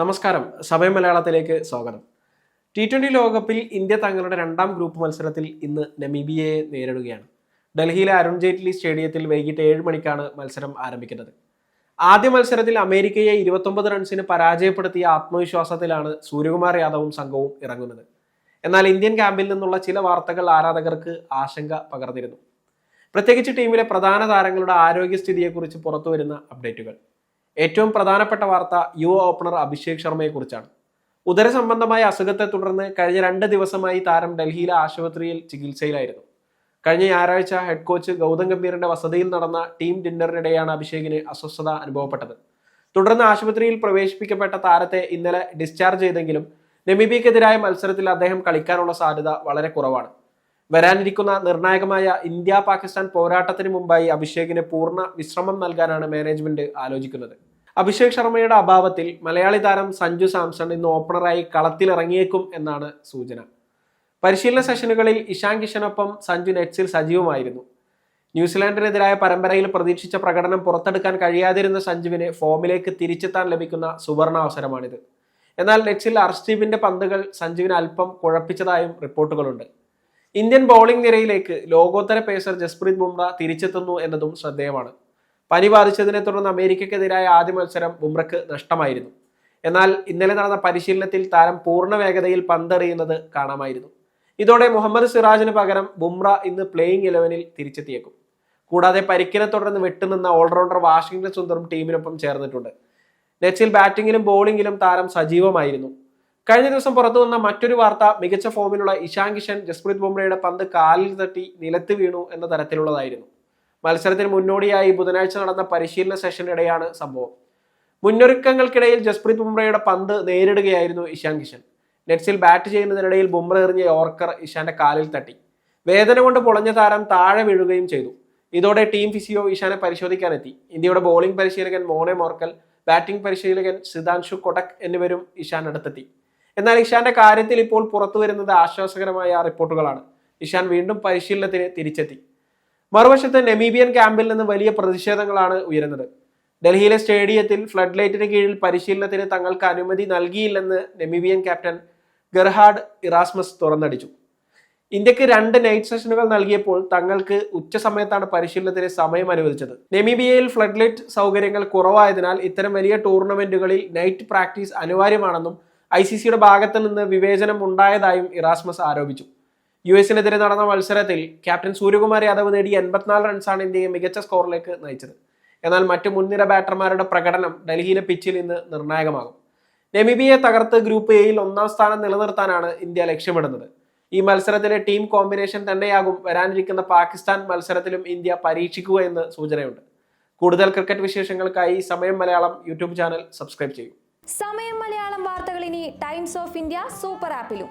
നമസ്കാരം. സമയം മലയാളത്തിലേക്ക് സ്വാഗതം. ടി ട്വന്റി ലോകകപ്പിൽ ഇന്ത്യ തങ്ങളുടെ രണ്ടാം ഗ്രൂപ്പ് മത്സരത്തിൽ ഇന്ന് നമീബിയയെ നേരിടുകയാണ്. ഡൽഹിയിലെ അരുൺ ജെയ്റ്റ്ലി സ്റ്റേഡിയത്തിൽ വൈകിട്ട് ഏഴ് മണിക്കാണ് മത്സരം ആരംഭിക്കുന്നത്. ആദ്യ മത്സരത്തിൽ അമേരിക്കയെ ഇരുപത്തൊമ്പത് റൺസിന് പരാജയപ്പെടുത്തിയ ആത്മവിശ്വാസത്തിലാണ് സൂര്യകുമാർ യാദവും സംഘവും ഇറങ്ങുന്നത്. എന്നാൽ ഇന്ത്യൻ ക്യാമ്പിൽ നിന്നുള്ള ചില വാർത്തകൾ ആരാധകർക്ക് ആശങ്ക പകർന്നിരുന്നു. പ്രത്യേകിച്ച് ടീമിലെ പ്രധാന താരങ്ങളുടെ ആരോഗ്യസ്ഥിതിയെക്കുറിച്ച് പുറത്തുവരുന്ന അപ്ഡേറ്റുകൾ ഏറ്റവും പ്രധാനപ്പെട്ട വാർത്ത യുവ ഓപ്പണർ അഭിഷേക് ശർമ്മയെ കുറിച്ചാണ്. ഉദര സംബന്ധമായ അസുഖത്തെ തുടർന്ന് കഴിഞ്ഞ രണ്ട് ദിവസമായി താരം ഡൽഹിയിലെ ആശുപത്രിയിൽ ചികിത്സയിലായിരുന്നു. കഴിഞ്ഞ ഞായറാഴ്ച ഹെഡ് കോച്ച് ഗൗതം ഗംഭീറിന്റെ വസതിയിൽ നടന്ന ടീം ഡിന്നറിനിടെയാണ് അഭിഷേകിന് അസ്വസ്ഥത അനുഭവപ്പെട്ടത്. തുടർന്ന് ആശുപത്രിയിൽ പ്രവേശിപ്പിക്കപ്പെട്ട താരത്തെ ഇന്നലെ ഡിസ്ചാർജ് ചെയ്തെങ്കിലും നമീബിയക്കെതിരായ മത്സരത്തിൽ അദ്ദേഹം കളിക്കാനുള്ള സാധ്യത വളരെ കുറവാണ്. വരാനിരിക്കുന്ന നിർണായകമായ ഇന്ത്യ പാകിസ്ഥാൻ പോരാട്ടത്തിന് മുമ്പായി അഭിഷേകിന് പൂർണ വിശ്രമം നൽകാനാണ് മാനേജ്മെന്റ് ആലോചിക്കുന്നത്. അഭിഷേക് ശർമ്മയുടെ അഭാവത്തിൽ മലയാളി താരം സഞ്ജു സാംസൺ ഇന്ന് ഓപ്പണറായി കളത്തിലിറങ്ങിയേക്കും എന്നാണ് സൂചന. പരിശീലന സെഷനുകളിൽ ഇഷാൻ കിഷനൊപ്പം സഞ്ജു നെറ്റ്സിൽ സജീവമായിരുന്നു. ന്യൂസിലാൻഡിനെതിരായ പരമ്പരയിൽ പ്രതീക്ഷിച്ച പ്രകടനം പുറത്തെടുക്കാൻ കഴിയാതിരുന്ന സഞ്ജുവിനെ ഫോമിലേക്ക് തിരിച്ചെത്താൻ ലഭിക്കുന്ന സുവർണ അവസരമാണിത്. എന്നാൽ നെറ്റ്സിൽ അർസ്റ്റീവിന്റെ പന്തുകൾ സഞ്ജുവിനെ അല്പം കുഴപ്പിച്ചതായും റിപ്പോർട്ടുകളുണ്ട്. ഇന്ത്യൻ ബൗളിംഗ് നിരയിലേക്ക് ലോകോത്തര പേസർ ജസ്പ്രീത് ബുംറ തിരിച്ചെത്തുന്നു എന്നതും ശ്രദ്ധേയമാണ്. പനി ബാധിച്ചതിനെ തുടർന്ന് അമേരിക്കക്കെതിരായ ആദ്യ മത്സരം ബുംറയ്ക്ക് നഷ്ടമായിരുന്നു. എന്നാൽ ഇന്നലെ നടന്ന പരിശീലനത്തിൽ താരം പൂർണ വേഗതയിൽ പന്തെറിയുന്നത് കാണാമായിരുന്നു. ഇതോടെ മുഹമ്മദ് സിറാജിന് പകരം ബുംറ ഇന്ന് പ്ലേയിങ് ഇലവനിൽ തിരിച്ചെത്തിയേക്കും. കൂടാതെ പരിക്കിനെ തുടർന്ന് വിട്ടുനിന്ന ഓൾറൗണ്ടർ വാഷിംഗ്ടൺ സുന്ദറും ടീമിനൊപ്പം ചേർന്നിട്ടുണ്ട്. നെച്ചിൽ ബാറ്റിംഗിലും ബോളിംഗിലും താരം സജീവമായിരുന്നു. കഴിഞ്ഞ ദിവസം പുറത്തു വന്ന മറ്റൊരു വാർത്ത മികച്ച ഫോമിലുള്ള ഇഷാൻ കിഷൻ ജസ്പ്രീത് ബുംറയുടെ പന്ത് കാലിൽ തട്ടി നിലത്ത് വീണു എന്ന തരത്തിലുള്ളതായിരുന്നു. മത്സരത്തിന് മുന്നോടിയായി ബുധനാഴ്ച നടന്ന പരിശീലന സെഷനിടെയാണ് സംഭവം. മുന്നൊരുക്കങ്ങൾക്കിടയിൽ ജസ്പ്രീത് ബുംറയുടെ പന്ത് നേരിടുകയായിരുന്നു ഇഷാൻ കിഷൻ. നെറ്റ്സിൽ ബാറ്റ് ചെയ്യുന്നതിനിടയിൽ ബുംറ എറിഞ്ഞ യോർക്കർ ഇഷാന്റെ കാലിൽ തട്ടി. വേദന കൊണ്ട് പൊളഞ്ഞ താരം താഴെ വീഴുകയും ചെയ്തു. ഇതോടെ ടീം ഫിസിയോ ഇഷാനെ പരിശോധിക്കാനെത്തി. ഇന്ത്യയുടെ ബോളിംഗ് പരിശീലകൻ മോനെ മോർക്കൽ ബാറ്റിംഗ് പരിശീലകൻ സിതാൻഷു കൊടക് എന്നിവരും ഇഷാൻ അടുത്തെത്തി. എന്നാൽ ഇഷാന്റെ കാര്യത്തിൽ ഇപ്പോൾ പുറത്തു വരുന്നത് ആശ്വാസകരമായ റിപ്പോർട്ടുകളാണ്. ഇഷാൻ വീണ്ടും പരിശീലനത്തിന് തിരിച്ചെത്തി. മറുവശത്ത് നെമീബിയൻ ക്യാമ്പിൽ നിന്ന് വലിയ പ്രതിഷേധങ്ങളാണ് ഉയരുന്നത്. ഡൽഹിയിലെ സ്റ്റേഡിയത്തിൽ ഫ്ലഡ് ലൈറ്റിന് കീഴിൽ പരിശീലനത്തിന് തങ്ങൾക്ക് അനുമതി നൽകിയില്ലെന്ന് നെമീബിയൻ ക്യാപ്റ്റൻ ഗർഹാഡ് ഇറാസ്മസ് തുറന്നടിച്ചു. ഇന്ത്യയ്ക്ക് രണ്ട് നൈറ്റ് സെഷനുകൾ നൽകിയപ്പോൾ തങ്ങൾക്ക് ഉച്ച സമയത്താണ് പരിശീലനത്തിന് സമയം അനുവദിച്ചത്. നെമീബിയയിൽ ഫ്ലഡ് ലൈറ്റ് സൗകര്യങ്ങൾ കുറവായതിനാൽ ഇത്തരം വലിയ ടൂർണമെന്റുകളിൽ നൈറ്റ് പ്രാക്ടീസ് അനിവാര്യമാണെന്നും ഐ സി സിയുടെ ഭാഗത്ത് നിന്ന് വിവേചനം ഉണ്ടായതായും ഇറാസ്മസ് ആരോപിച്ചു. യു എസിനെതിരെ നടന്ന മത്സരത്തിൽ ക്യാപ്റ്റൻ സൂര്യകുമാർ യാദവ് നേടിയ എൺപത്തിനാല് റൺസാണ് ഇന്ത്യയെ മികച്ച സ്കോറിലേക്ക് നയിച്ചത്. എന്നാൽ മറ്റു മുൻനിര ബാറ്റർമാരുടെ പ്രകടനം ഡൽഹിയിലെ പിച്ചിൽ ഇന്ന് നിർണായകമാകും. നെമിബിയെ തകർത്ത് ഗ്രൂപ്പ് എയിൽ ഒന്നാം സ്ഥാനം നിലനിർത്താനാണ് ഇന്ത്യ ലക്ഷ്യമിടുന്നത്. ഈ മത്സരത്തിലെ ടീം കോമ്പിനേഷൻ തന്നെയാകും വരാനിരിക്കുന്ന പാകിസ്ഥാൻ മത്സരത്തിലും ഇന്ത്യ പരീക്ഷിക്കുക എന്ന് സൂചനയുണ്ട്. കൂടുതൽ ക്രിക്കറ്റ് വിശേഷങ്ങൾക്കായി സമയം മലയാളം യൂട്യൂബ് ചാനൽ സബ്സ്ക്രൈബ് ചെയ്യും. സമയം മലയാളം വാർത്തകൾ ഇനി ടൈംസ് ഓഫ് ഇന്ത്യ സൂപ്പർ ആപ്പിലും.